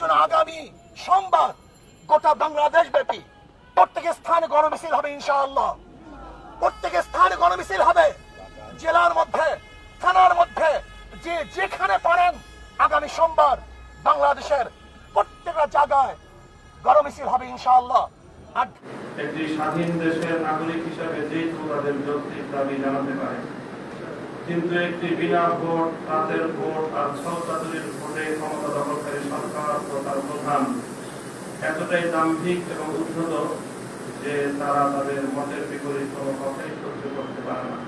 জন্য আগামী সোমবার গোটা বাংলাদেশ ব্যাপী। প্রত্যেক স্থানে গণমিছিল হবে, ইনশাআল্লাহ। প্রত্যেক স্থানে গণমিছিল হবে। জেলার মধ্যে, থানার মধ্যে, যে যেখানে পারেন আগামী সোমবার বাংলাদেশের প্রত্যেকটা জায়গায় গণমিছিল হবে, ইনশাআল্লাহ। আর একটি স্বাধীন দেশের নাগরিক হিসাবে যে কেউ তাদের যৌক্তিক দাবি জানাতে পারে কিন্তু একটি বিনা ভোট রাতের ভোট আর সৌদাতুরির ভোটে ক্ষমতা দখলকারী সরকার ও তার প্রধান। এতটাই দাম্ভিক এবং উদ্ধত যে তারা তাদের মতের বিপরীত কোনো কথাই সহ্য করতে পারে না।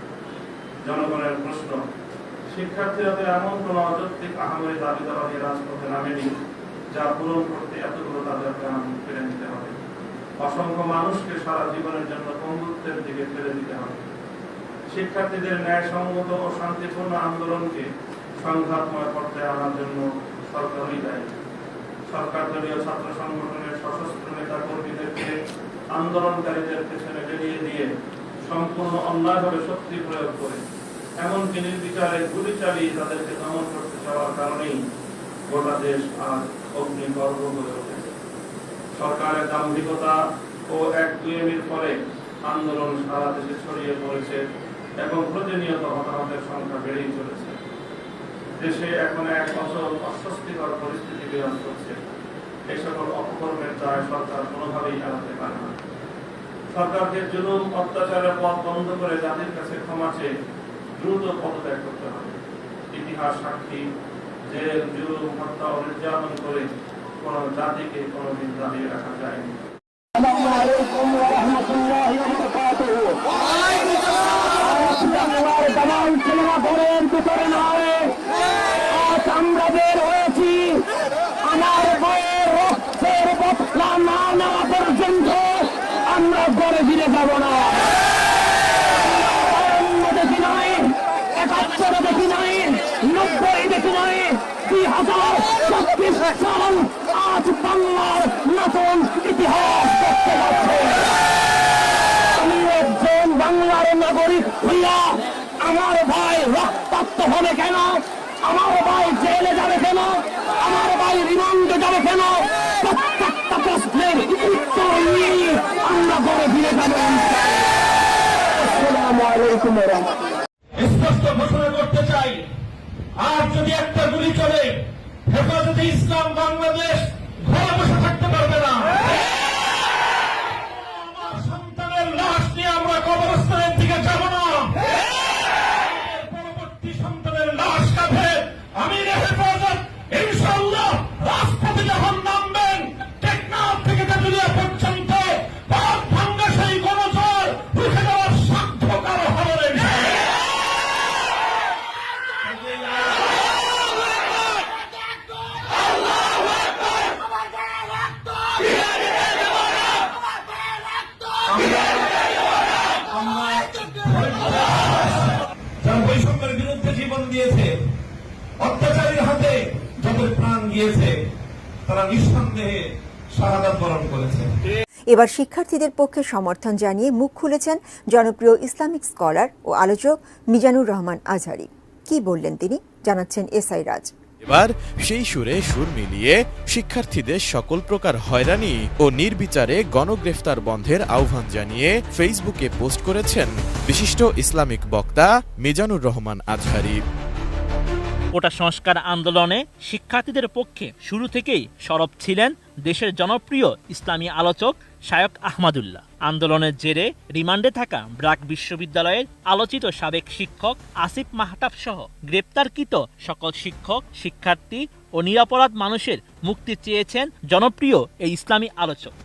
জনগণের প্রশ্ন শিক্ষার্থীরা এমন কোন অযৌক্তিক আহামরি দাবি দেওয়া নিয়ে রাজপথে নামেনি, যা পূরণ করতে এতগুলো তাদের প্রাণ ফিরে নিতে হবে। অসংখ্য মানুষকে সারা জীবনের জন্য বন্ধুত্বের দিকে ফেলে দিতে হবে। শিক্ষার্থীদের ন্যায়সঙ্গত ও শান্তিপূর্ণ আন্দোলনকে সংঘাতময় পর্যায়ে আনার জন্য সরকারই দায়ী। সরকার দলীয় ছাত্র সংগঠনের সশস্ত্র নেতা কর্মীদেরকে আন্দোলনকারীদের পেছনে বেরিয়ে দিয়ে সম্পূর্ণ অন্যায়ভাবে শক্তি প্রয়োগ করে। এমনকি নির্বিচারে গুলি চালিয়ে তাদেরকে দমন করতে চাওয়ার কারণেই গোটা দেশ আজ অগ্নিগর্ভ হয়ে উঠেছে। সরকারের দাম্ভিকতা ও এক দুয়েমির ফলে আন্দোলন সারা দেশে ছড়িয়ে পড়েছে এবং প্রতিনিয়ত হতাহতের সংখ্যা বেড়েই চলেছে। দেশে এখন এক অচল অস্বস্তিকর পরিস্থিতি বিরাজ করছে। এই সকল অপকর্মের দায় সরকার কোনোভাবেই এড়াতে পারে না। সরকারকে জুলুম, অত্যাচারের পথ বন্ধ করে জাতির কাছে ক্ষমা চেয়ে দ্রুত পদত্যাগ করতে হবে। ইতিহাস সাক্ষী যে জুলুম, হত্যা ও নির্যাতন করে কোনো জাতিকে কোনোদিন দাঁড়িয়ে রাখা যায়নি। ঘরের ভিতরে নয়। আমরা রক্তের বদলা না নেওয়া পর্যন্ত আমরা ফিরে যাব না। নব্বই দেখি হাজার বাংলার নতুন ইতিহাস বাংলার নাগরিক হইয়া আমার ভাই রক্তাক্ত হবে কেন? আমার ভাই জেলে যাবে কেন? আমার ভাই রিমান্ডে যাবে কেন? প্রত্যেকটা প্রশ্নের উত্তর নিয়ে আমরা ঘরে ফিরে স্পষ্ট ঘোষণা করতে চাই, আর যদি একটা গুলি চলে, হেফাজতে ইসলাম বাংলাদেশ দিয়েছে অত্যাচারীর হাতে যাদের প্রাণ গিয়েছে তারা নিঃসন্দেহে শাহাদাত বরণ করেছে। এবার শিক্ষার্থীদের পক্ষে সমর্থন জানিয়ে মুখ খুলেছেন জনপ্রিয় ইসলামিক স্কলার ও আলোচক মিজানুর রহমান আজহারি। কি বললেন তিনি? জানাচ্ছেন এসআই রাজ। এবার সেই সুরে সুর মিলিয়ে শিক্ষার্থীদের সকল প্রকার হয়রানি ও নির্বিচারে গণগ্রেফতার বন্ধের আহ্বান জানিয়ে ফেসবুকে পোস্ট করেছেন বিশিষ্ট ইসলামিক বক্তা মিজানুর রহমান আজহারি। কোটা সংস্কার আন্দোলনে শিক্ষার্থীদের পক্ষে শুরু থেকেই সরব ছিলেন দেশের জনপ্রিয় ইসলামী আলোচক শায়ক আহমাদুল্লাহ। আন্দোলনের জেরে রিমান্ডে থাকা ব্রাক বিশ্ববিদ্যালয়ের আলোচিত সাবেক শিক্ষক আসিফ মাহতাব সহ গ্রেপ্তারকৃত সকল শিক্ষক, শিক্ষার্থী ও নিরাপরাধ মানুষের মুক্তি চেয়েছেন জনপ্রিয় এই ইসলামী আলোচক।